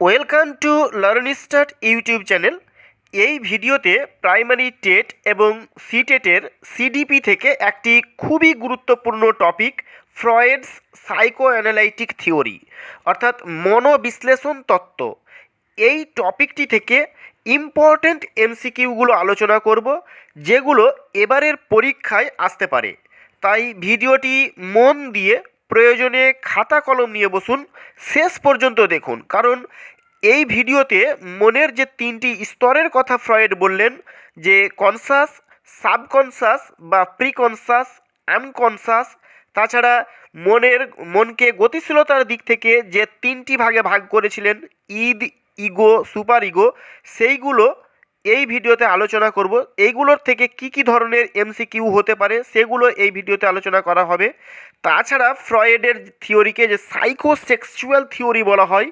Welcome to learn start YouTube channel. এই ভিডিওতে primary TET এবং সিটেটের সিডিপি থেকে একটি খুবই গুরুত্বপূর্ণ topic, Freud's psycho analytic theory, অর্থাৎ মনোবিশ্লেষণ তত্ত্ব। এই টপিকটি থেকে ইম্পর্ট্যান্ট এমসিকিউগুলো আলোচনা করব, যেগুলো এবারের পরীক্ষায় আসতে পারে। তাই ভিডিওটি মন দিয়ে প্রয়োজনে খাতা কলম নিয়ে বসুন। শেষ পর্যন্ত দেখুন। কারণ এই ভিডিওতে মনের যে তিনটি স্তরের কথা ফ্রয়েড বললেন, যে কনসাস সাবকনসাস বা প্রিকনসাস আনকনসাস তাছাড়া মনের, মনকে গতিশীলতার দিক থেকে যে তিনটি ভাগে ভাগ করেছিলেন ঈদ ইগো সুপার ইগো সেইগুলো এই ভিডিওতে আলোচনা করব এইগুলোর থেকে কি কি ধরনের এমসিকিউ হতে পারে সেগুলো এই ভিডিওতে আলোচনা করা হবে। তাছাড়া ফ্রয়েডের থিওরিকে যে সাইকো সাইকোসেক্সুয়াল থিওরি বলা হয়,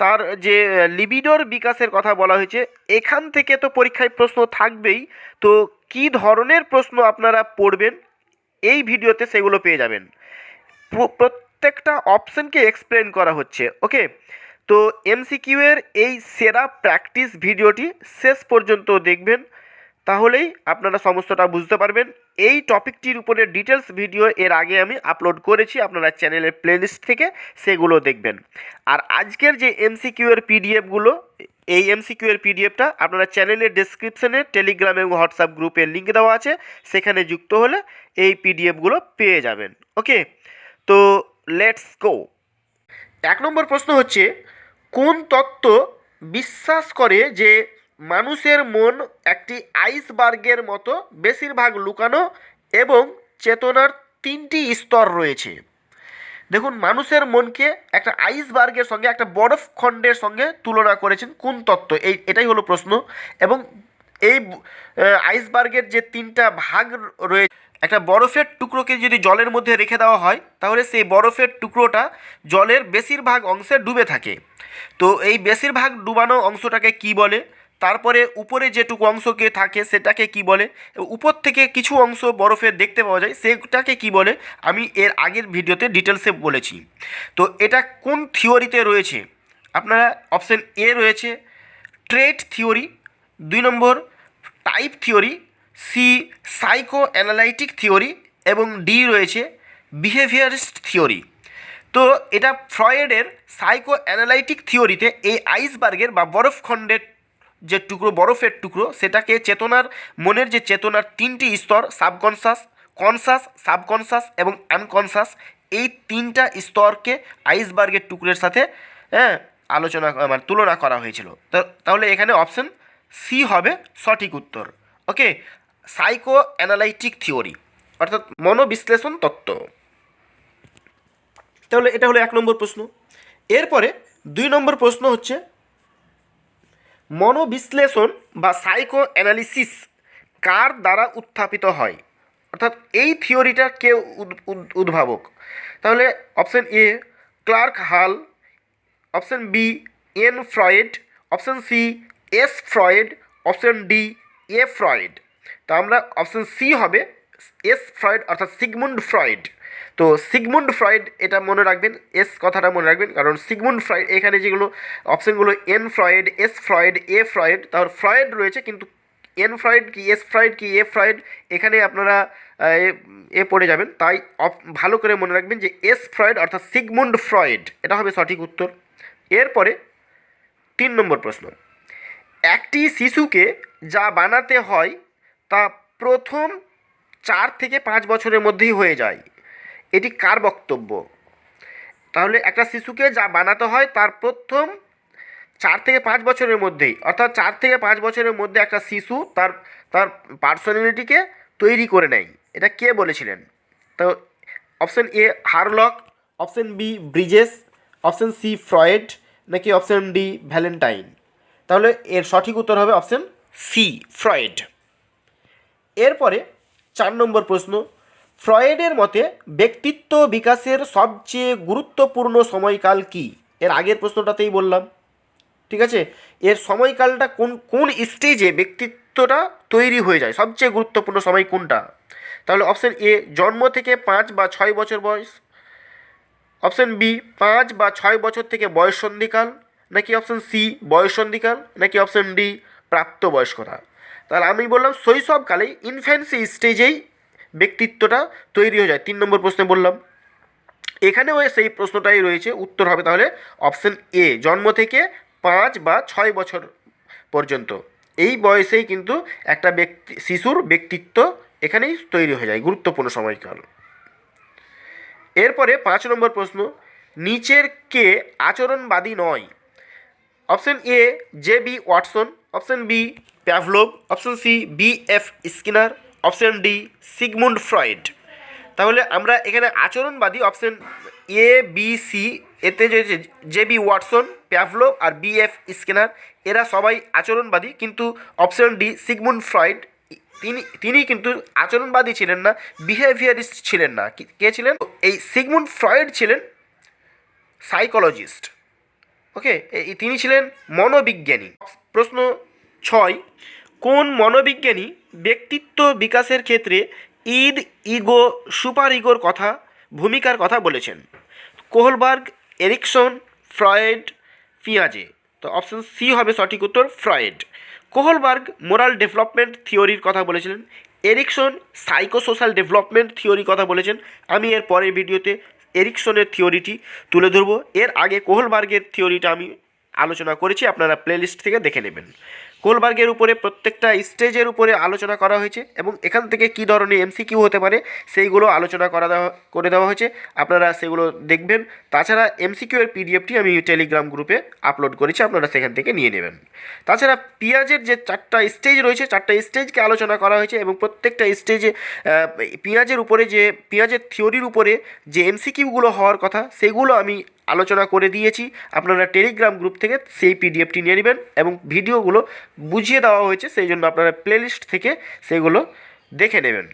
তার যে লিবিডোর বিকাশের কথা বলা হয়েছে, এখান থেকে তো পরীক্ষায় প্রশ্ন থাকবেই। তো কি ধরনের প্রশ্ন আপনারা পড়বেন, এই ভিডিওতে সেগুলো পেয়ে যাবেন। প্রত্যেকটা অপশনকে এক্সপ্লেন করা হচ্ছে, ওকে? তো এমসিকিউ এর এই সেরা প্র্যাকটিস ভিডিওটি শেষ পর্যন্ত দেখবেন। তাহলেই আপনারা সমস্তটা বুঝতে পারবেন। এই টপিকটির উপরে ডিটেলস ভিডিও এর আগে আমি আপলোড করেছি, আপনারা চ্যানেলের প্লেলিস্ট থেকে সেগুলো দেখবেন। আর আজকের যে এমসিকিউ এর পিডিএফগুলো এই এমসিকিউ এর পিডিএফটা আপনারা চ্যানেলের ডেসক্রিপশনে টেলিগ্রাম এবং হোয়াটসঅ্যাপ গ্রুপের লিঙ্ক দেওয়া আছে, সেখানে যুক্ত হলে এই পিডিএফগুলো পেয়ে যাবেন। ওকে তো লেটস গো এক নম্বর প্রশ্ন হচ্ছে কোন তত্ত্ব বিশ্বাস করে যে মানুষের মন একটি আইসবার্গের মতো বেশিরভাগ লুকানো এবং চেতনার তিনটি স্তর রয়েছে? দেখুন, মানুষের মনকে একটা আইসবার্গের সঙ্গে, একটা বরফ খণ্ডের সঙ্গে তুলনা করেছেন কোন তত্ত্ব? এই, এটাই হলো প্রশ্ন। এবং এই আইসবার্গের যে তিনটা ভাগ রয়েছে একটা বরফের টুকরোকে যদি জলের মধ্যে রেখে দেওয়া হয়, তাহলে সেই বরফের টুকরোটা জলের বেশিরভাগ অংশে ডুবে থাকে। তো এই বেশিরভাগ ডুবানো অংশটাকে কি বলে? তারপরে উপরে যেটুকু অংশকে থাকে সেটাকে কি বলে? উপর থেকে কিছু অংশ বরফের দেখতে পাওয়া যায়, সেটাকে কি বলে? আমি এর আগের ভিডিওতে ডিটেলসে বলেছি। তো এটা কোন থিওরিতে রয়েছে? আপনারা অপশন এ রয়েছে ট্রেড থিওরি, দুই নম্বর, type theory, C psycho analytic theory, এবং ডি রয়েছে, বিহেভিয়ারিস্ট থিওরি। তো এটা ফ্রয়েডের সাইকো অ্যানালাইটিক থিওরিতে এই আইসবার্গের বা বরফখণ্ডের যে টুকরো, বরফের টুকরো, সেটাকে চেতনার, মনের যে চেতনার তিনটি স্তর সাবকনসাস কনসাস সাবকনসাস এবং আনকনসাস এই তিনটা স্তরকে আইসবার্গের টুকরের সাথে হ্যাঁ আলোচনা মানে তুলনা করা হয়েছিল। তো তাহলে এখানে অপশন সি হবে সঠিক উত্তর। ওকে সাইকো অ্যানালাইটিক থিওরি অর্থাৎ মনোবিশ্লেষণ তত্ত্ব। তাহলে এটা হলো এক নম্বর প্রশ্ন। এরপরে দুই নম্বর প্রশ্ন হচ্ছে, মনোবিশ্লেষণ বা সাইকো অ্যানালিসিস কার দ্বারা উত্থাপিত হয়? অর্থাৎ এই থিওরিটা কে উদ- উদ- উদ্ভাবক? তাহলে option A, Clark Hull, option B, N Freud, option C, S Freud, option D, A Freud. তো আমরা অপশন সি হবে এস ফ্রয়েড অর্থাৎ সিগমুন্ড ফ্রয়েড। তো সিগমুন্ড ফ্রয়েড এটা মনে রাখবেন, এস কথাটা মনে রাখবেন, কারণ সিগমুন্ড ফ্রয়েড, এখানে যেগুলো অপশনগুলো N Freud, S Freud, A Freud, তার ফ্রয়েড রয়েছে, কিন্তু এন ফ্রয়েড কি, এস ফ্রয়েড কি, এ ফ্রয়েড, এখানে আপনারা এ- পড়ে যাবেন। তাই ভালো করে মনে রাখবেন যে এস ফ্রয়েড অর্থাৎ সিগমুন্ড ফ্রয়েড, এটা হবে সঠিক উত্তর। এরপরে তিন নম্বর প্রশ্ন। একটি শিশুকে যা বানাতে হয় তা প্রথম চার থেকে পাঁচ বছরের মধ্যেই হয়ে যায়। এটি কার বক্তব্য? তাহলে একটা শিশুকে যা বানাতে হয় তার প্রথম চার থেকে পাঁচ বছরের মধ্যেই, অর্থাৎ চার থেকে পাঁচ বছরের মধ্যে একটা শিশু তার তার পার্সোনালিটিকে তৈরি করে নেয়। এটা কে বলেছিলেন? তো option A Hurlock option B Bridges option C Freud নাকি অপশন ডি ভ্যালেন্টাইন তাহলে এর সঠিক উত্তর হবে অপশন সি ফ্রয়েড এরপরে চার নম্বর প্রশ্ন ফ্রয়েডের মতে, ব্যক্তিত্ব বিকাশের সবচেয়ে গুরুত্বপূর্ণ সময়কাল কি? এর আগের প্রশ্নটাতেই বললাম। ঠিক আছে? এর সময়কালটা কোন কোন স্টেজে ব্যক্তিত্বটা তৈরি হয়ে যায়? সবচেয়ে গুরুত্বপূর্ণ সময় কোনটা? তাহলে অপশন এ জন্ম থেকে পাঁচ বা ছয় বছর বয়স। অপশন বি পাঁচ বা ছয় বছর থেকে বয়ঃসন্ধিকাল নাকি অপশন সি বয়সন্ধিকাল নাকি অপশন ডি প্রাপ্তবয়স্কতা। তাহলে আমি বললাম শৈশবকালেই ইনফ্যান্সি স্টেজেই ব্যক্তিত্বটা তৈরি হয়ে যায়। তিন নম্বর প্রশ্নে বললাম, এখানেও সেই প্রশ্নটাই রয়েছে, উত্তর হবে তাহলে অপশন এ, জন্ম থেকে পাঁচ বা ছয় বছর পর্যন্ত। এই বয়সেই কিন্তু একটা ব্যক্তি, শিশুর ব্যক্তিত্ব এখানেই তৈরি হয়ে যায়, গুরুত্বপূর্ণ সময়কাল এরপরে পাঁচ নম্বর প্রশ্ন, নিচের কে আচরণবাদী নয়? Option A, J B Watson, option B, Pavlov, option C, B F Skinner option D, Sigmund Freud. তাহলে আমরা এখানে আচরণবাদী অপশন এ, বি, সি, এতে যে জে বি ওয়াটসন প্যাভলোভ আর বি এফ স্কিনার এরা সবাই আচরণবাদী, কিন্তু অপশন ডি, সিগমুন্ড ফ্রয়েড, তিনি তিনি কিন্তু আচরণবাদী ছিলেন না, বিহেভিয়ারিস্ট ছিলেন না। কে ছিলেন? এই সিগমুন্ড ফ্রয়েড ছিলেন সাইকোলজিস্ট। ওকে? তিনি ছিলেন মনোবিজ্ঞানী। প্রশ্ন ছয় কোন মনোবিজ্ঞানী ব্যক্তিত্ব বিকাশের ক্ষেত্রে ঈদ, ইগো, সুপার ইগোর কথা, ভূমিকার কথা বলেছেন? কোহলবার্গ, এরিকসন, ফ্রয়েড, পিয়াজে। তো অপশন সি হবে সঠিক উত্তর, ফ্রয়েড। কোহলবার্গ মোরাল ডেভেলপমেন্ট থিওরির কথা বলেছিলেন। এরিকসন সাইকোসোশ্যাল ডেভেলপমেন্ট থিওরির কথা বলেছেন। আমি এর পরের ভিডিওতে এরিকসনের থিওরিটি তুলে ধরবো। এর আগে কোহলবার্গের থিওরিটা আমি আলোচনা করেছি, আপনারা প্লেলিস্ট থেকে দেখে নেবেন। কোলবার্গের উপরে প্রত্যেকটা স্টেজের উপরে আলোচনা করা হয়েছে এবং এখান থেকে কী ধরনের এমসিকিউ হতে পারে সেইগুলো আলোচনা করা দেওয়া, করে দেওয়া হয়েছে। আপনারা সেগুলো দেখবেন। তাছাড়া এমসিকিউ এর পিডিএফটি আমি টেলিগ্রাম গ্রুপে আপলোড করেছি, আপনারা সেখান থেকে নিয়ে নেবেন। তাছাড়া পেঁয়াজের যে চারটা স্টেজ রয়েছে, চারটা স্টেজকে আলোচনা করা হয়েছে এবং প্রত্যেকটা স্টেজে পেঁয়াজের উপরে যে, পেঁয়াজের থিওরির উপরে যে এমসিকিউগুলো হওয়ার কথা, সেগুলো আমি আলোচনা করে দিয়েছি। আপনারা টেলিগ্রাম গ্রুপ থেকে সেই পিডিএফটি নিয়ে নেবেন এবং ভিডিওগুলো বুঝিয়ে দেওয়া হয়েছে, সেই জন্য আপনারা প্লেলিস্ট থেকে সেগুলো দেখে নেবেন।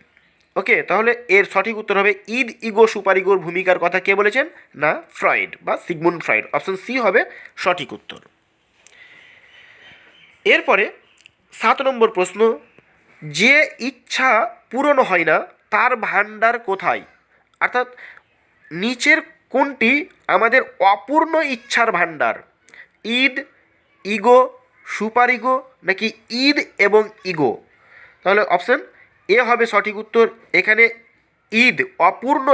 ওকে, তাহলে এর সঠিক উত্তর হবে ঈদ ইগো সুপারিগোর ভূমিকার কথা কে বলেছেন? না, ফ্রয়েড বা সিগমুন্ড ফ্রয়েড। অপশন সি হবে সঠিক উত্তর। এরপরে সাত নম্বর প্রশ্ন, যে ইচ্ছা পূরণ হয় না, তার ভাণ্ডার কোথায়? অর্থাৎ নিচের কোনটি আমাদের অপূর্ণ ইচ্ছার ভাণ্ডার? ঈদ ইগো সুপার ইগো নাকি ঈদ এবং ইগো? তাহলে অপশন এ হবে সঠিক উত্তর। এখানে ঈদ অপূর্ণ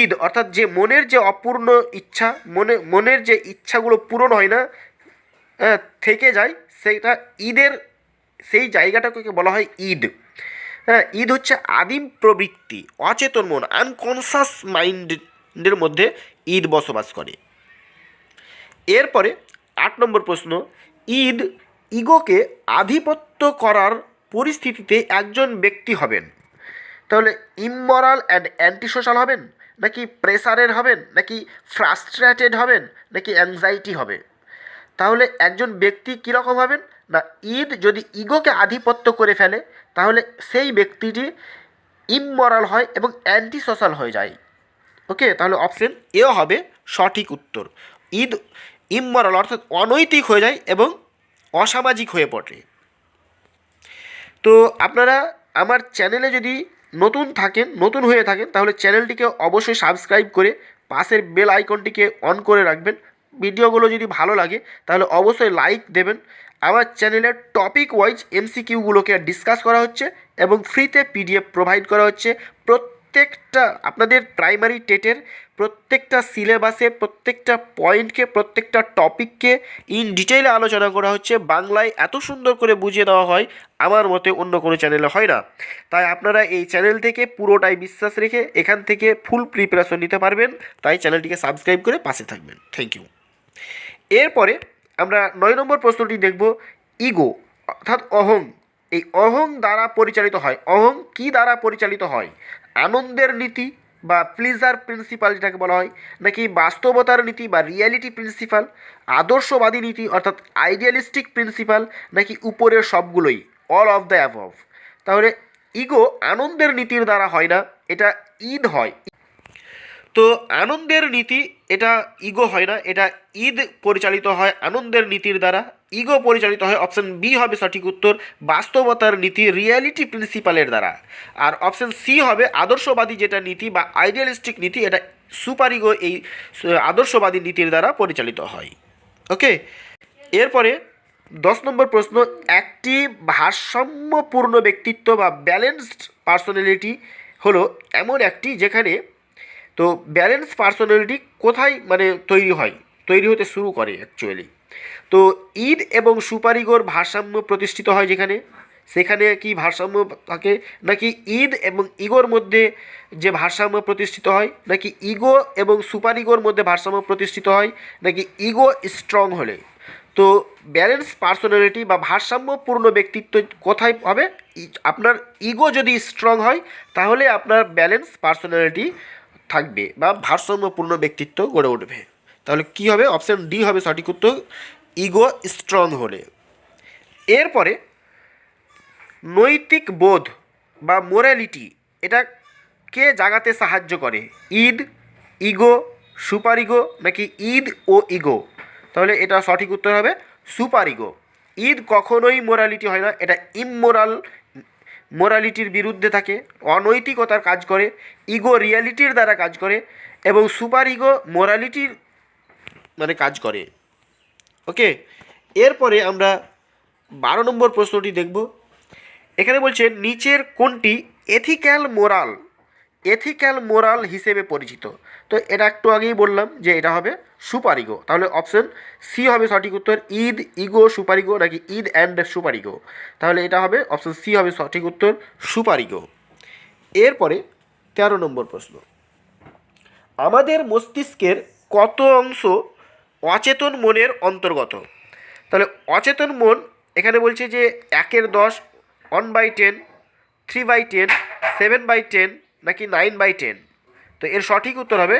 ঈদ অর্থাৎ যে মনের যে অপূর্ণ ইচ্ছা মনে মনের যে ইচ্ছাগুলো পূরণ হয় না হ্যাঁ, থেকে যায় সেইটা ঈদের সেই জায়গাটাকে বলা হয় ঈদ। হ্যাঁ ঈদ হচ্ছে আদিম প্রবৃত্তি অচেতন মন আনকনসাস মাইন্ডের মধ্যে ঈদ বসবাস করে। এরপরে আট নম্বর প্রশ্ন, ঈদ ইগোকে আধিপত্য করার পরিস্থিতিতে একজন ব্যক্তি হবেন। তাহলে ইমমরাল অ্যান্ড অ্যান্টি সোশ্যাল হবেন, নাকি প্রেসারের হবেন, নাকি ফ্রাস্ট্রেটেড হবেন, নাকি অ্যাংজাইটি হবে? তাহলে একজন ব্যক্তি কীরকম হবেন? না, ঈদ যদি ইগোকে আধিপত্য করে ফেলে, তাহলে সেই ব্যক্তিটি ইমমরাল হয় এবং অ্যান্টি সোশ্যাল হয়ে যায়। ওকে তাহলে অপশন এও হবে সঠিক উত্তর। ঈদ, ইমমরাল অর্থাৎ অনৈতিক হয়ে যায় এবং অসামাজিক হয়ে পড়ে। তো আপনারা আমার চ্যানেলে যদি নতুন থাকেন, নতুন হয়ে থাকেন, তাহলে চ্যানেলটিকে অবশ্যই সাবস্ক্রাইব করে পাশের বেল আইকনটিকে অন করে রাখবেন। ভিডিওগুলো যদি ভালো লাগে, তাহলে অবশ্যই লাইক দেবেন। আমার চ্যানেলের টপিক ওয়াইজ এমসিকিউগুলোকে ডিসকাস করা হচ্ছে এবং ফ্রিতে পিডিএফ প্রোভাইড করা হচ্ছে। প্রত্যেকটা, আপনাদের প্রাইমারি টেটের প্রত্যেকটা সিলেবাসে প্রত্যেকটা পয়েন্টকে প্রত্যেকটা টপিককে ইন ডিটেইলে আলোচনা করা হচ্ছে। বাংলায় এত সুন্দর করে বুঝিয়ে দেওয়া হয়, আমার মতে অন্য কোনো চ্যানেলে হয় না। তাই আপনারা এই চ্যানেল থেকে পুরোটাই বিশ্বাস রেখে এখান থেকে ফুল প্রিপারেশন নিতে পারবেন। তাই চ্যানেলটিকে সাবস্ক্রাইব করে পাশে থাকবেন। থ্যাংক ইউ এরপরে আমরা নয় নম্বর প্রশ্নটি দেখব ইগো অর্থাৎ অহং। এই অহং দ্বারা পরিচালিত হয়। অহং কি দ্বারা পরিচালিত হয়? আনন্দের নীতি বা প্লিজার প্রিন্সিপাল যেটাকে বলা হয়, নাকি বাস্তবতার নীতি বা রিয়ালিটি প্রিন্সিপাল আদর্শবাদী নীতি অর্থাৎ আইডিয়ালিস্টিক প্রিন্সিপাল নাকি উপরের সবগুলোই অল অফ দ্য অ্যাভভ তাহলে ইগো আনন্দের নীতির দ্বারা হয় না, এটা ঈদ হয়। তো আনন্দের নীতি, এটা ইগো হয় না, এটা ঈদ পরিচালিত হয় আনন্দের নীতির দ্বারা। ইগো পরিচালিত হয় অপশন বি হবে সঠিক উত্তর, বাস্তবতার নীতি রিয়ালিটি প্রিন্সিপালের দ্বারা। আর অপশন সি হবে আদর্শবাদী যেটা নীতি বা আইডিয়ালিস্টিক নীতি, এটা সুপার ইগো এই আদর্শবাদী নীতির দ্বারা পরিচালিত হয়। ওকে এরপরে দশ নম্বর প্রশ্ন, একটি ভারসাম্যপূর্ণ ব্যক্তিত্ব বা ব্যালেন্সড পার্সোনালিটি হলো এমন একটি যেখানে তো ব্যালেন্স পার্সোনালিটি কোথায় মানে তৈরি হয়? তৈরি হতে শুরু করে অ্যাকচুয়ালি তো ঈদ এবং সুপারিগোর ভারসাম্য প্রতিষ্ঠিত হয় যেখানে। সেখানে কি ভারসাম্য থাকে? নাকি ঈদ এবং ইগোর মধ্যে যে ভারসাম্য প্রতিষ্ঠিত হয়? নাকি ইগো এবং সুপার ইগোর মধ্যে ভারসাম্য প্রতিষ্ঠিত হয়? নাকি ইগো স্ট্রং হলে? তো ব্যালেন্স পার্সোনালিটি বা ভারসাম্যপূর্ণ ব্যক্তিত্ব কোথায় হবে? আপনার ইগো যদি স্ট্রং হয়, তাহলে আপনার ব্যালেন্স পার্সোনালিটি থাকবে বা ভারসাম্যপূর্ণ ব্যক্তিত্ব গড়ে উঠবে। তাহলে কি হবে? অপশান ডি হবে সঠিক উত্তর ইগো স্ট্রং হলে। এরপরে নৈতিক বোধ বা মোরালিটি এটা কে জাগাতে সাহায্য করে? ঈদ ইগো সুপার ইগো নাকি ঈদ ও ইগো তাহলে এটা সঠিক উত্তর হবে সুপার ইগো ঈদ কখনোই মোরালিটি হয় না, এটা ইমোরাল মোরালিটির বিরুদ্ধে থাকে, অনৈতিকতার কাজ করে ইগো রিয়ালিটির দ্বারা কাজ করে এবং সুপার ইগো মোরালিটির মানে কাজ করে। ওকে এরপরে আমরা বারো নম্বর প্রশ্নটি দেখব। এখানে বলছে, নিচের কোনটি এথিক্যাল মোরাল এথিক্যাল মোরাল হিসেবে পরিচিত। তো এটা একটু আগেই বললাম যে এটা হবে সুপার ইগো। তাহলে অপশন সি হবে সঠিক উত্তর, ঈদ, ইগো, সুপার ইগো নাকি ঈদ অ্যান্ড সুপার ইগো? তাহলে এটা হবে অপশন সি হবে সঠিক উত্তর, সুপার ইগো। এরপরে তেরো নম্বর প্রশ্ন। আমাদের মস্তিষ্কের কত অংশ অচেতন মনের অন্তর্গত? তাহলে অচেতন মন এখানে বলছে যে একের দশ one by ten three by ten seven by ten নাকি নাইন বাই টেন তো এর সঠিক উত্তর হবে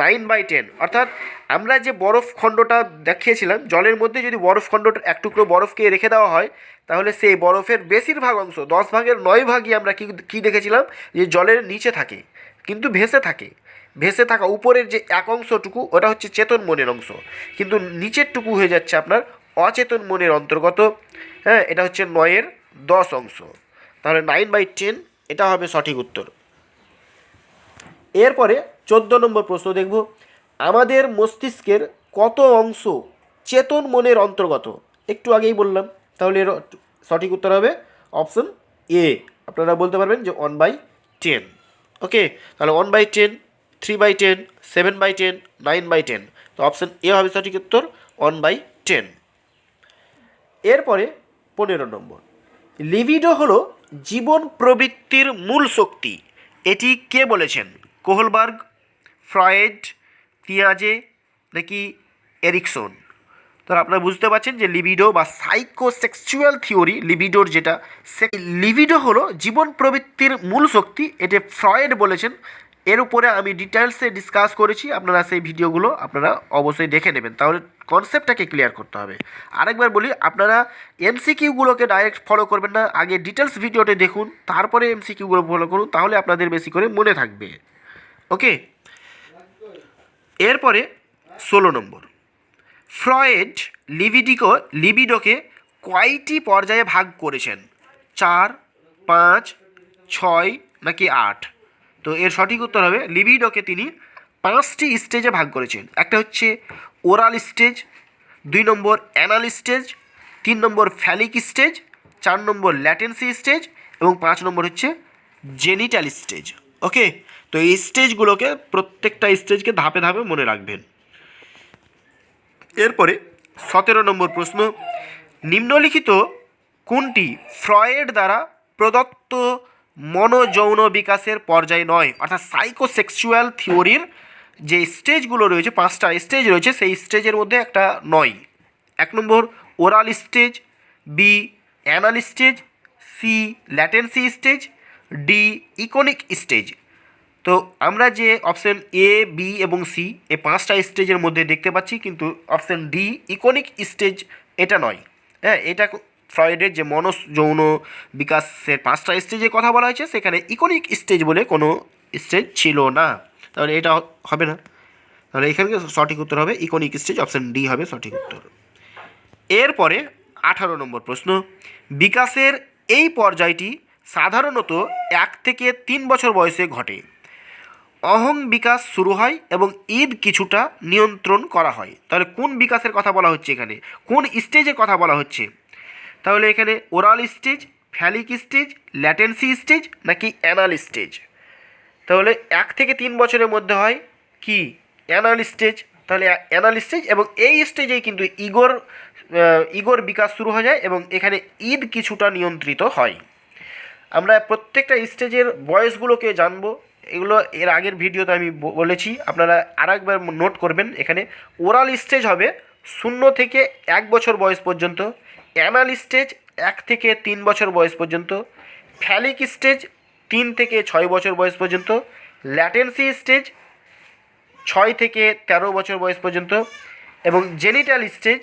নাইন বাই টেন অর্থাৎ আমরা যে বরফ খণ্ডটা দেখিয়েছিলাম, জলের মধ্যে যদি বরফ খণ্ডটা এক টুকরো বরফকে রেখে দেওয়া হয়, তাহলে সেই বরফের বেশিরভাগ অংশ, দশ ভাগের নয় ভাগই আমরা কি, কী দেখেছিলাম? যে জলের নিচে থাকে, কিন্তু ভেসে থাকে। ভেসে থাকা উপরের যে এক অংশটুকু, ওটা হচ্ছে চেতন মনের অংশ। কিন্তু নিচেরটুকু হয়ে যাচ্ছে আপনার অচেতন মনের অন্তর্গত। হ্যাঁ এটা হচ্ছে নয়ের দশ অংশ। তাহলে নাইন বাই টেন এটা হবে সঠিক উত্তর। এরপরে চোদ্দ নম্বর প্রশ্ন দেখব। আমাদের মস্তিষ্কের কত অংশ চেতন মনের অন্তর্গত? একটু আগেই বললাম, তাহলে এর সঠিক উত্তর হবে অপশন এ। আপনারা বলতে পারবেন যে ওয়ান বাই টেন ওকে, তাহলে one by ten three by ten seven by ten nine by ten তো অপশন এ হবে সঠিক উত্তর ওয়ান বাই টেন এরপরে পনেরো নম্বর। লিবিডো হলো জীবন প্রবৃত্তির মূল শক্তি। এটি কে বলেছেন? কোহলবার্গ, ফ্রয়েড, পিয়াজে নাকি এরিকসন? তো আপনারা বুঝতে পারছেন যে লিবিডো বা সাইকো সাইকোসেক্সুয়াল থিওরি, লিবিডোর যেটা, সে লিবিডো হলো জীবন প্রবৃত্তির মূল শক্তি এটা ফ্রয়েড বলেছেন। এর উপরে আমি ডিটেলসে ডিসকাস করেছি, আপনারা সেই ভিডিওগুলো আপনারা অবশ্যই দেখে নেবেন। তাহলে কনসেপ্টটাকে ক্লিয়ার করতে হবে। আরেকবার বলি, আপনারা এমসিকিউগুলোকে ডাইরেক্ট ফলো করবেন না, আগে ডিটেলস ভিডিওতে দেখুন, তারপরে এমসিকিউগুলো ফলো করুন, তাহলে আপনাদের বেশি করে মনে থাকবে। ওকে? এরপরে ষোলো নম্বর। ফ্রয়েড লিবিডিকো, লিবিডোকে কয়টি পর্যায়ে ভাগ করেছেন? চার, পাঁচ, ছয় নাকি আট? তো এর সঠিক উত্তর হবে, লিবিডোকে তিনি পাঁচটি স্টেজে ভাগ করেছেন। একটা হচ্ছে ওরাল স্টেজ, দুই নম্বর অ্যানাল স্টেজ, তিন নম্বর ফ্যালিক স্টেজ, চার নম্বর ল্যাটেন্সি স্টেজ এবং পাঁচ নম্বর হচ্ছে জেনিটাল স্টেজ। ওকে তো এই স্টেজগুলোকে প্রত্যেকটা স্টেজকে ধাপে ধাপে মনে রাখবেন। এরপরে সতেরো নম্বর প্রশ্ন, নিম্নলিখিত কোনটি ফ্রয়েড দ্বারা প্রদত্ত মনোযৌন বিকাশের পর্যায় নয়? অর্থাৎ সাইকোসেক্সুয়াল থিওরির যে স্টেজগুলো রয়েছে, পাঁচটা স্টেজ রয়েছে, সেই স্টেজের মধ্যে একটা নয়। এক নম্বর oral stage B anal stage C latency stage D iconic stage তো আমরা যে অপশন এ বি এবং সি এই পাঁচটা স্টেজের মধ্যে দেখতে পাচ্ছি, কিন্তু অপশন ডি ইকোনিক স্টেজ এটা নয়। হ্যাঁ এটা ফ্রয়েডের যে মনস যৌন বিকাশের পাঁচটা স্টেজের কথা বলা হয়েছে, সেখানে ইকোনিক স্টেজ বলে কোনো স্টেজ ছিল না। তাহলে এটা হবে না। তাহলে এখানে সঠিক উত্তর হবে ইকোনিক স্টেজ অপশন ডি হবে সঠিক উত্তর। এরপরে আঠারো নম্বর প্রশ্ন। বিকাশের এই পর্যায়টি সাধারণত এক থেকে তিন বছর বয়সে ঘটে। অহং বিকাশ শুরু হয় এবং ঈদ কিছুটা নিয়ন্ত্রণ করা হয়। তাহলে কোন বিকাশের কথা বলা হচ্ছে এখানে? কোন স্টেজের কথা বলা হচ্ছে? তাহলে এখানে oral stage phallic stage latency stage নাকি অ্যানাল স্টেজ তাহলে এক থেকে তিন বছরের মধ্যে হয় কি? অ্যানাল স্টেজ তাহলে অ্যানাল স্টেজ এবং এই স্টেজেই কিন্তু ইগোর ইগোর বিকাশ শুরু হয়ে যায় এবং এখানে ঈদ কিছুটা নিয়ন্ত্রিত হয়। আমরা প্রত্যেকটা স্টেজের বয়সগুলোকে জানব। এগুলো এর আগের ভিডিওতে আমি বলেছি, আপনারা আর একবার নোট করবেন এখানে। ওরাল স্টেজ হবে শূন্য থেকে এক বছর বয়স পর্যন্ত, অ্যানাল স্টেজ এক থেকে তিন বছর বয়স পর্যন্ত, ফ্যালিক স্টেজ তিন থেকে ছয় বছর বয়স পর্যন্ত, ল্যাটেন্সি স্টেজ ছয় থেকে তেরো বছর বয়স পর্যন্ত এবং genital stage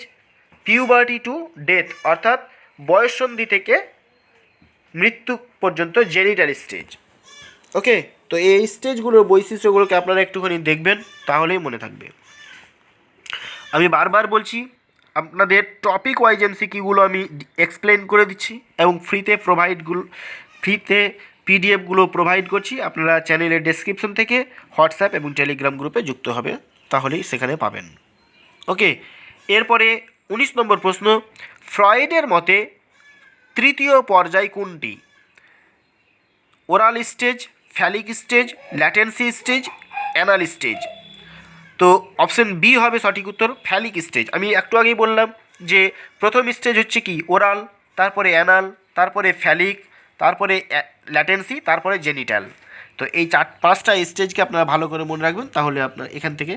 puberty to death, অর্থাৎ বয়ঃসন্ধি থেকে মৃত্যু পর্যন্ত জেনিটাল স্টেজ ওকে তো এই স্টেজগুলোর বৈশিষ্ট্যগুলোকে আপনারা একটুখানি দেখবেন, তাহলেই মনে থাকবে। আমি বারবার বলছি, আপনাদের টপিক ওয়াইজ এমসিকিউগুলো আমি এক্সপ্লেন করে দিচ্ছি এবং ফ্রিতে প্রোভাইডগুলো ফ্রিতে পিডিএফগুলো প্রোভাইড করছি। আপনারা চ্যানেলের ডেসক্রিপশন থেকে হোয়াটসঅ্যাপ এবং টেলিগ্রাম গ্রুপে যুক্ত হবে, তাহলেই সেখানে পাবেন। ওকে এরপরে উনিশ নম্বর প্রশ্ন ফ্রয়েডের মতে তৃতীয় পর্যায় কোনটি? Oral stage, phallic stage, latency stage, anal stage. তো অপশন বি হবে সঠিক উত্তর, ফ্যালিক স্টেজ। আমি একটু আগেই বললাম যে প্রথম স্টেজ হচ্ছে কি, ওরাল, তারপরে অ্যানাল, তারপরে ফ্যালিক, তারপরে ল্যাটেন্সি, তারপরে জেনিটাল। তো এই চার, পাঁচটা স্টেজকে আপনারা ভালো করে মনে রাখবেন, তাহলে আপনার এখান থেকে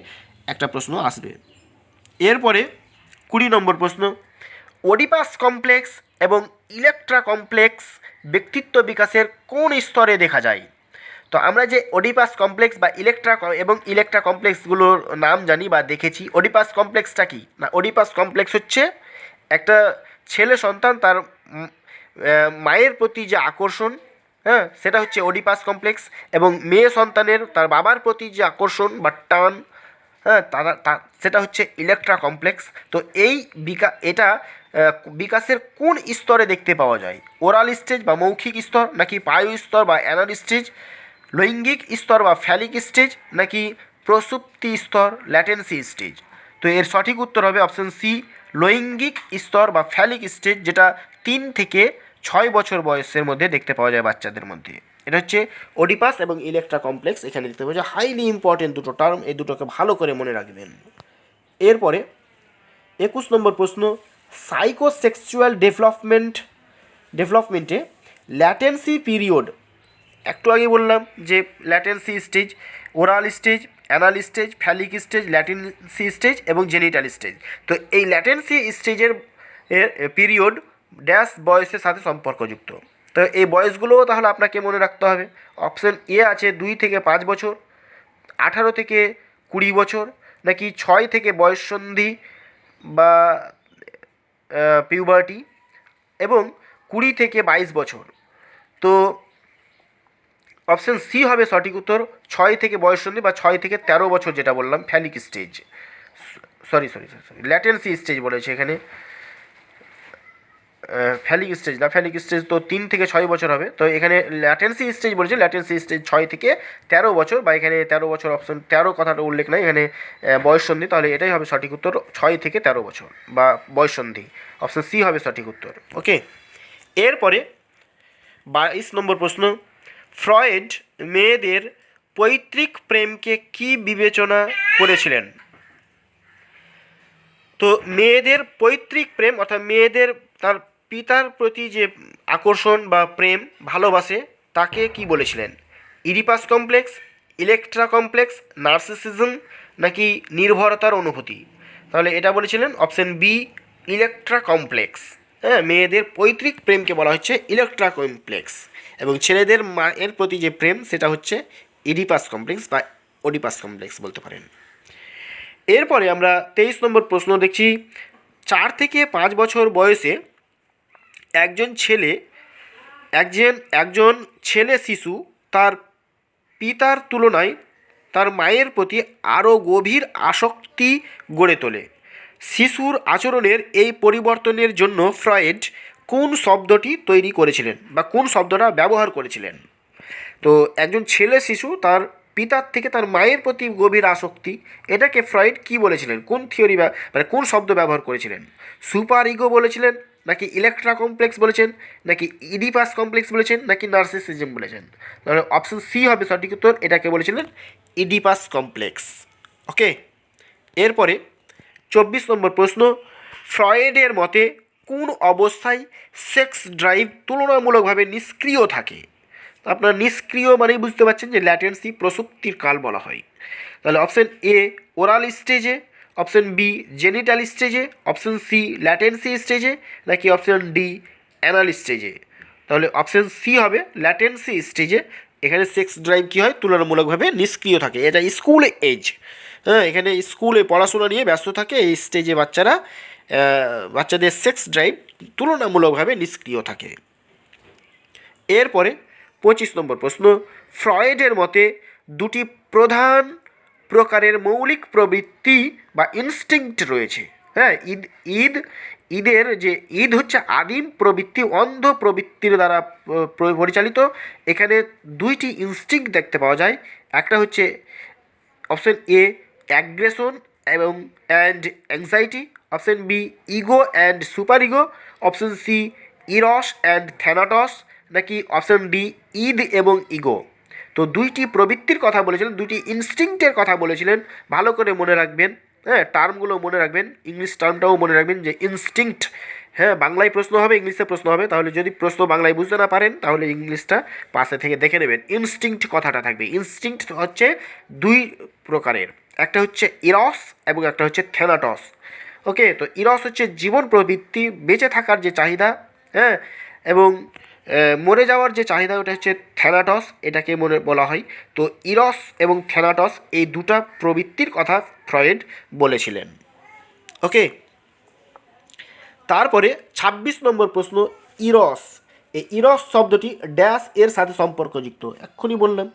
একটা প্রশ্ন আসবে। এরপরে কুড়ি নম্বর প্রশ্ন, ওডিপাস কমপ্লেক্স এবং ইলেকট্রা কমপ্লেক্স ব্যক্তিত্ব বিকাশের কোন স্তরে দেখা যায়? তো আমরা যে ওডিপাস কমপ্লেক্স বা ইলেকট্রা এবং ইলেকট্রা কমপ্লেক্সগুলোর নাম জানি বা দেখেছি ওডিপাস কমপ্লেক্সটা কি? না ওডিপাস কমপ্লেক্স হচ্ছে একটা ছেলে সন্তান তার মায়ের প্রতি যে আকর্ষণ হ্যাঁ সেটা হচ্ছে ওডিপাস কমপ্লেক্স এবং মেয়ে সন্তানের তার বাবার প্রতি যে আকর্ষণ বা টান হ্যাঁ তারা সেটা হচ্ছে ইলেকট্রা কমপ্লেক্স। তো এই বিকা, এটা বিকাশের কোন স্তরে দেখতে পাওয়া যায়? ওরাল স্টেজ বা মৌখিক স্তর নাকি পায়ু স্তর বা অ্যানাল স্টেজ? লৈঙ্গিক স্তর বা ফ্যালিক স্টেজ? নাকি প্রসুপ্তি স্তর, ল্যাটেন্সি স্টেজ? তো এর সঠিক উত্তর হবে অপশন সি, লৈঙ্গিক স্তর বা ফ্যালিক স্টেজ, যেটা তিন থেকে ছয় বছর বয়সের মধ্যে দেখতে পাওয়া যায় বাচ্চাদের মধ্যে। এটা হচ্ছে ওডিপাস এবং ইলেকট্রা কমপ্লেক্স এখানে দেখতে পাওয়া যায় হাইলি ইম্পর্টেন্ট দুটো টার্ম এই দুটোকে ভালো করে মনে রাখবেন। এরপরে একুশ নম্বর প্রশ্ন সাইকো সাইকোসেক্সুয়াল ডেভেলপমেন্ট ডেভেলপমেন্টে ল্যাটেন্সি পিরিয়ড একটু আগে বললাম যে latency stage oral stage anal stage phallic stage latency stage এবং জেনিটাল স্টেজ তো এই ল্যাটেন্সি স্টেজের পিরিয়ড ড্যাশ বয়সের সাথে সম্পর্কযুক্ত। তো এই বয়সগুলোও তাহলে আপনাকে মনে রাখতে হবে। অপশন এ আছে দুই থেকে পাঁচ বছর, আঠারো থেকে কুড়ি বছর, নাকি ছয় থেকে বয়ঃসন্ধি বা পিউবার্টি এবং কুড়ি থেকে বাইশ বছর। তো অপশন সি হবে সঠিক উত্তর, ছয় থেকে বয়ঃসন্ধি বা ছয় থেকে তেরো বছর যেটা বললাম phallic stage sorry sorry sorry sorry latency stage বলেছে এখানে। ফ্যালিক স্টেজ না ফ্যালিক স্টেজ তো তিন থেকে ছয় বছর হবে। তো এখানে ল্যাটেন্সি স্টেজ বলেছে ল্যাটেন্সি স্টেজ ছয় থেকে তেরো বছর বা এখানে তেরো বছর অপশন তেরো কথাটা উল্লেখ নাই এখানে আহ, বয়ঃসন্ধি তাহলে এটাই হবে সঠিক উত্তর ছয় থেকে তেরো বছর বা বয়ঃসন্ধি অপশন সি হবে সঠিক উত্তর ওকে এরপরে বাইশ নম্বর প্রশ্ন ফ্রয়েড মেয়েদের পৈতৃক প্রেমকে কি বিবেচনা করেছিলেন? তো মেয়েদের পৈতৃক প্রেম অর্থাৎ মেয়েদের তার পিতার প্রতি যে আকর্ষণ বা প্রেম, ভালোবাসে, তাকে কি বলেছিলেন? Oedipus complex, Electra complex, narcissism নাকি নির্ভরতার অনুভূতি? তাহলে এটা বলেছিলেন অপশন বি, ইলেকট্রা কমপ্লেক্স। হ্যাঁ মেয়েদের পৈতৃক প্রেমকে বলা হচ্ছে ইলেকট্রা কমপ্লেক্স এবং ছেলেদের মায়ের প্রতি যে প্রেম, সেটা হচ্ছে ইডিপাস কমপ্লেক্স বা ওডিপাস কমপ্লেক্স বলতে পারেন। এরপরে আমরা তেইশ নম্বর প্রশ্ন দেখছি, চার থেকে পাঁচ বছর বয়সে একজন ছেলে, একজন একজন ছেলে শিশু তার পিতার তুলনায় তার মায়ের প্রতি আরও গভীর আসক্তি গড়ে তোলে। শিশুর আচরণের এই পরিবর্তনের জন্য ফ্রয়েড কোন শব্দটি তৈরি করেছিলেন বা কোন শব্দটা ব্যবহার করেছিলেন? তো একজন ছেলে শিশু তার পিতার থেকে তার মায়ের প্রতি গভীর আসক্তি, এটাকে ফ্রয়েড কি বলেছিলেন? কোন থিওরি মানে কোন শব্দ ব্যবহার করেছিলেন? সুপার ইগো বলেছিলেন নাকি ইলেকট্রা কমপ্লেক্স বলেছেন, নাকি ইডিপাস কমপ্লেক্স বলেছেন, নাকি নার্সিসিজম বলেছেন? তাহলে অপশন সি হবে সঠিক উত্তর, এটাকে বলেছিলেন ইডিপাস কমপ্লেক্স ওকে এরপরে চব্বিশ নম্বর প্রশ্ন, ফ্রয়েডের মতে কোন অবস্থায় সেক্স ড্রাইভ তুলনামূলকভাবে নিষ্ক্রিয় থাকে? আপনার নিষ্ক্রিয় মানেই বুঝতে পারছেন যে ল্যাটেন্সি প্রসূক্তির কাল বলা হয়। তাহলে অপশন এ ওরাল স্টেজে অপশন বি জেনিটাল স্টেজে, অপশন সি ল্যাটেন্সি স্টেজে, নাকি অপশন ডি অ্যানাল স্টেজে? তাহলে অপশন সি হবে ল্যাটেন্সি স্টেজে। এখানে সেক্স ড্রাইভ কী হয়? তুলনামূলকভাবে নিষ্ক্রিয় থাকে। এটা স্কুল এজ। হ্যাঁ এখানে স্কুলে পড়াশোনা নিয়ে ব্যস্ত থাকে। এই স্টেজে বাচ্চারা বাচ্চাদের সেক্স ড্রাইভ তুলনামূলকভাবে নিষ্ক্রিয় থাকে। এরপরে পঁচিশ নম্বর প্রশ্ন, ফ্রয়েডের মতে দুটি প্রধান প্রকারের মৌলিক প্রবৃত্তি বা ইনস্টিংক্ট রয়েছে। হ্যাঁ ঈদ ঈদ, ঈদের যে ঈদ হচ্ছে আদিম প্রবৃত্তি, অন্ধ প্রবৃত্তির দ্বারা পরিচালিত। এখানে দুইটি ইনস্টিংক্ট দেখতে পাওয়া যায়। একটা হচ্ছে অপশন এ অ্যাগ্রেশন এবং and anxiety option B ego and super ego option C Eros and Thanatos নাকি অপশন ডি ঈদ এবং ইগো তো দুইটি প্রবৃত্তির কথা বলেছিলেন, দুইটি ইনস্টিংক্টের কথা বলেছিলেন। ভালো করে মনে রাখবেন হ্যাঁ টার্মগুলো মনে রাখবেন, ইংলিশ টার্মটাও মনে রাখবেন যে ইনস্টিংক্ট হ্যাঁ বাংলায় প্রশ্ন হবে, ইংলিশে প্রশ্ন হবে। তাহলে যদি প্রশ্ন বাংলায় বুঝতে না পারেন, তাহলে ইংলিশটা পাশে থেকে দেখে নেবেন। ইনস্টিংক্ট কথাটা থাকবে। ইনস্টিংক্ট হচ্ছে দুই প্রকারের। একটা হচ্ছে ইরস এবং একটা হচ্ছে থ্যানাটস ওকে, তো ইরস হচ্ছে জীবন প্রবৃত্তি, বেঁচে থাকার যে চাহিদা হ্যাঁ এবং মরে যাওয়ার যে চাহিদা, ওটা হচ্ছে থ্যানাটস, এটাকে মনে, বলা হয়। তো ইরস এবং থ্যানাটস এই দুটা প্রবৃত্তির কথা ফ্রয়েড বলেছিলেন। ওকে? তারপরে ২৬ নম্বর প্রশ্ন, ইরস। এই ইরস শব্দটি ড্যাশ এর সাথে সম্পর্কযুক্ত। এক্ষুনি বললাম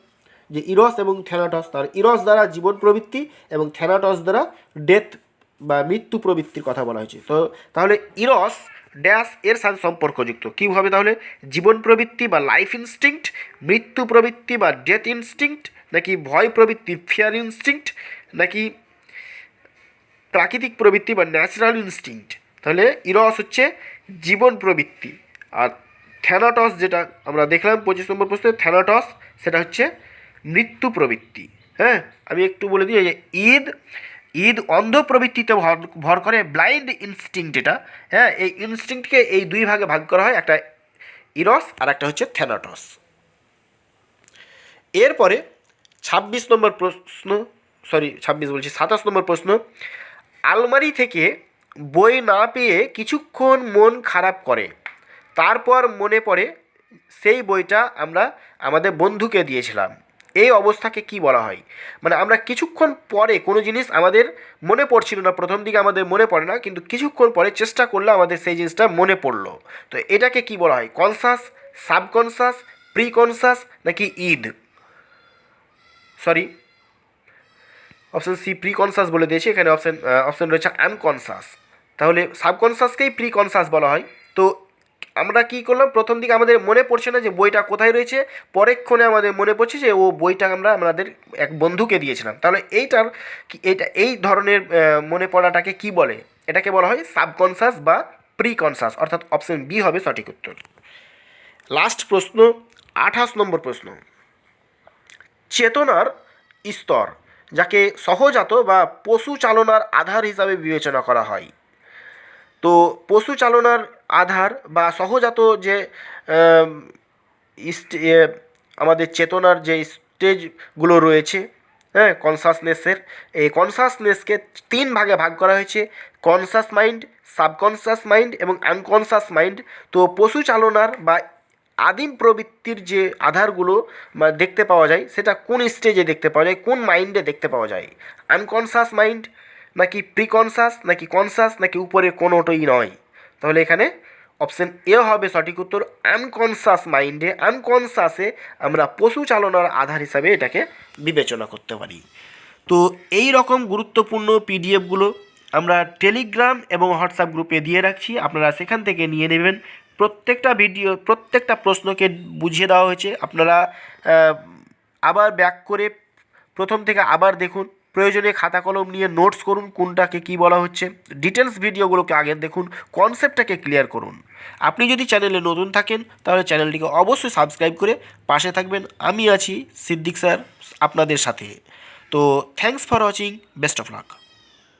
যে ইরস এবং থ্যানাটস, তার ইরস দ্বারা জীবন প্রবৃত্তি এবং থ্যানাটস দ্বারা ডেথ বা মৃত্যু প্রবৃত্তির কথা বলা হয়েছে। তো তাহলে ইরস ড্যাশ এর সাথে সম্পর্কযুক্ত। কীভাবে তাহলে? জীবন প্রবৃত্তি বা লাইফ ইনস্টিংক্ট, মৃত্যু প্রবৃত্তি বা ডেথ ইনস্টিংক্ট, নাকি ভয় প্রবৃত্তি, ফিয়ার ইনস্টিংক্ট, নাকি প্রাকৃতিক প্রবৃত্তি বা ন্যাচারাল ইনস্টিংক্ট। তাহলে ইরস হচ্ছে জীবন প্রবৃত্তি। আর থ্যানাটস যেটা আমরা দেখলাম পঁচিশ নম্বর প্রশ্নে, থ্যানাটস সেটা হচ্ছে মৃত্যু প্রবৃত্তি। হ্যাঁ? আমি একটু বলে দিই যে ঈদ ঈদ অন্ধ প্রবৃত্তিতে ভর করে ব্লাইন্ড ইনস্টিংক্ট এটা। হ্যাঁ এই ইনস্টিংক্টকে এই দুই ভাগে ভাগ করা হয়, একটা ইরস আর একটা হচ্ছে থ্যানাটস এরপরে ছাব্বিশ নম্বর প্রশ্ন সরি ছাব্বিশ বলছি, সাতাশ নম্বর প্রশ্ন, আলমারি থেকে বই না পেয়ে কিছুক্ষণ মন খারাপ করে, তারপর মনে পড়ে সেই বইটা আমরা আমাদের বন্ধুকে দিয়েছিলাম। এই অবস্থাকে কি বলা হয়? মানে আমরা কিছুক্ষণ পরে কোনো জিনিস আমাদের মনে পড়ছিল না, প্রথম দিকে আমাদের মনে পড়ে না, কিন্তু কিছুক্ষণ পরে চেষ্টা করলে আমাদের সেই জিনিসটা মনে পড়ল। তো এটাকে কি বলা হয়? কনসাস সাবকনসাস প্রিকনসাস নাকি id sorry option C pre conscious বলে দিয়েছি, এখানে অপশান অপশান রয়েছে আনকনসাস তাহলে সাবকনসাসকেই প্রি কনসাস বলা হয়? তো আমরা কি করলাম? প্রথম দিকে আমাদের মনে পড়ছে না যে বইটা কোথায় রয়েছে। পরেক্ষণে আমাদের মনে পড়ছে যে ও বইটা আমরা আমাদের এক বন্ধুকে দিয়েছিলাম। তাহলে এইটার কি, এইটা, এই ধরনের মনে পড়াটাকে কি বলে? এটাকে বলা হয় সাবকনসাস বা প্রি কনসাস অর্থাৎ অপশন বি হবে সঠিক উত্তর। লাস্ট প্রশ্ন, আঠাশ নম্বর প্রশ্ন। চেতনার স্তর, যাকে সহজাত বা পশু চালনার আধার হিসাবে বিবেচনা করা হয়। তো পশু চালনার আধার বা সহজাত যে আম, আমাদের চেতনার যে স্টেজগুলো রয়েছে হ্যাঁ কনসাসনেসের এই কনসাসনেসকে তিন ভাগে ভাগ করা হয়েছে কনসাস মাইন্ড সাবকনসাস মাইন্ড এবং আনকনসাস মাইন্ড তো পশু চালনার বা আদিম প্রবৃত্তির যে আধারগুলো দেখতে পাওয়া যায় সেটা কোন স্টেজে দেখতে পাওয়া যায় কোন মাইন্ডে দেখতে পাওয়া যায়? আনকনসাস মাইন্ড নাকি প্রিকনসাস নাকি কনসাস নাকি উপরে কোনোটাই নয়? তাহলে এখানে অপশান এ হবে সঠিক উত্তর আনকনসাস মাইন্ডে আনকনসাসে আমরা পশু চালনার আধার হিসাবে এটাকে বিবেচনা করতে পারি। তো এই রকম গুরুত্বপূর্ণ পিডিএফগুলো আমরা টেলিগ্রাম এবং হোয়াটসঅ্যাপ গ্রুপে দিয়ে রাখছি। আপনারা সেখান থেকে নিয়ে নেবেন। প্রত্যেকটা ভিডিও প্রত্যেকটা প্রশ্নকে বুঝিয়ে দেওয়া হয়েছে। আপনারা আবার ব্যাক করে প্রথম থেকে আবার দেখুন। প্রয়োজনে খাতা কলম নিয়ে নোটস করুন কোনটাকে কি বলা হচ্ছে। ডিটেলস ভিডিওগুলোকে আগে দেখুন কনসেপ্টটাকে ক্লিয়ার করুন। আপনি যদি চ্যানেলে নতুন থাকেন, তাহলে চ্যানেলটিকে অবশ্যই সাবস্ক্রাইব করে পাশে থাকবেন। আমি আছি সিদ্দিক স্যার, আপনাদের সাথে। তো thanks for watching best of luck